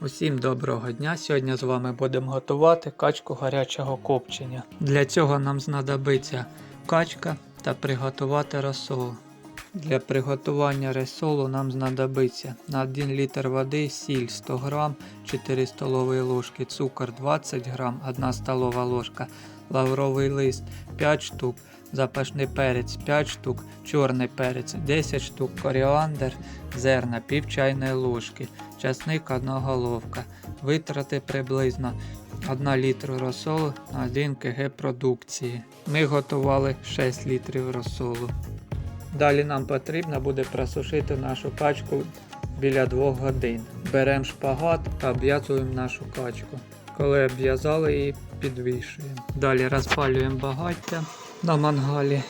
Усім доброго дня! Сьогодні з вами будемо готувати качку гарячого копчення. Для цього нам знадобиться качка та приготувати розсол. Для приготування розсолу нам знадобиться на 1 літр води сіль 100 г, 4 столові ложки, цукор 20 г, 1 столова ложка, лавровий лист 5 штук, запашний перець 5 штук, чорний перець 10 штук, коріандр, зерна пів чайної ложки, часник 1 головка. Витрати приблизно 1 літру розсолу на 1 кг продукції. Ми готували 6 літрів розсолу. Далі нам потрібно буде просушити нашу качку біля 2 годин. Беремо шпагат та обв'язуємо нашу качку. Коли обв'язали її, підвішуємо. Далі розпалюємо багаття на мангалі.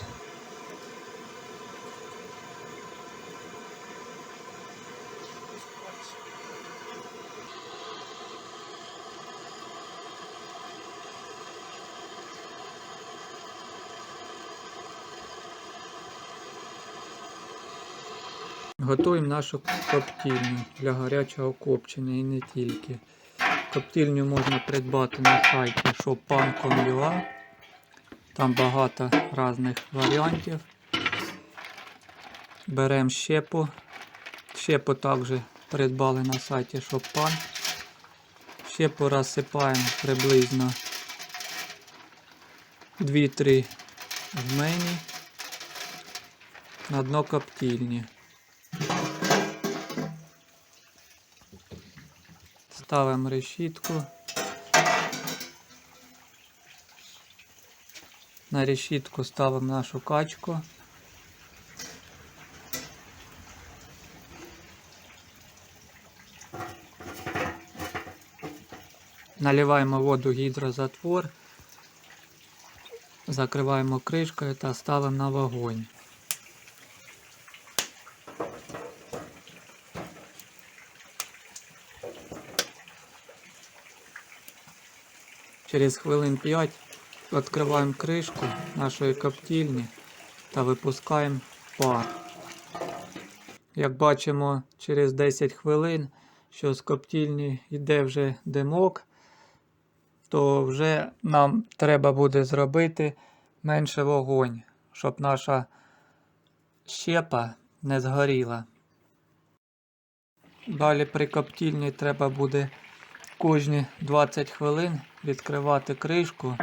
Готуємо нашу коптильню для гарячого копчення і не тільки. Коптильню можна придбати на сайті shoppan.com.ua. Там багато різних варіантів. Беремо щепу. Щепу також придбали на сайті Shoppan. Щепу розсипаємо приблизно 2-3 жмені на дно коптильні. Ставимо решітку. На решітку ставимо нашу качку. Наливаємо воду гідрозатвор, закриваємо кришкою та ставимо на вогонь. Через хвилин 5 відкриваємо кришку нашої коптильні та випускаємо пар. Як бачимо, через 10 хвилин, що з коптильні йде вже димок, то вже нам треба буде зробити менше вогонь, щоб наша щепа не згоріла. Далі при коптильні треба буде кожні 20 хвилин відкривати кришку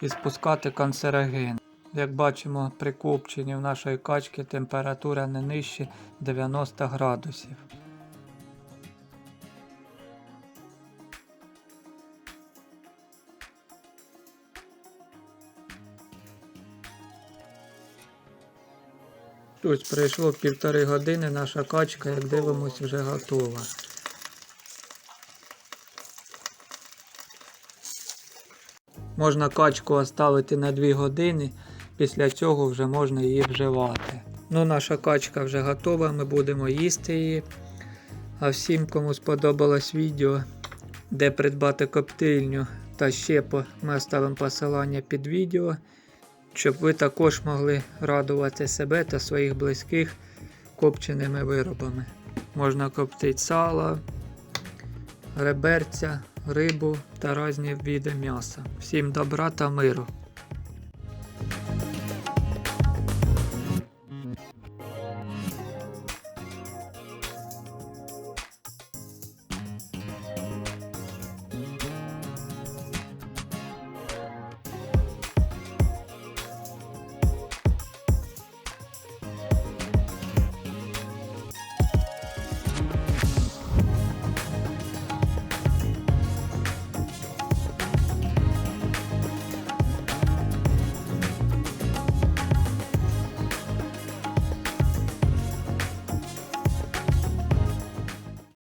і спускати канцероген. Як бачимо, при копченні в нашої качки температура не нижче 90 градусів. Ось пройшло півтори години, наша качка, як дивимось, вже готова. Можна качку оставити на 2 години, після цього вже можна її вживати. Ну, наша качка вже готова, ми будемо їсти її. А всім, кому сподобалось відео, де придбати коптильню та щепу, ми оставимо посилання під відео, щоб ви також могли радувати себе та своїх близьких копченими виробами. Можна коптити сало, реберця, рибу та різні види м'яса. Всім добра та миру!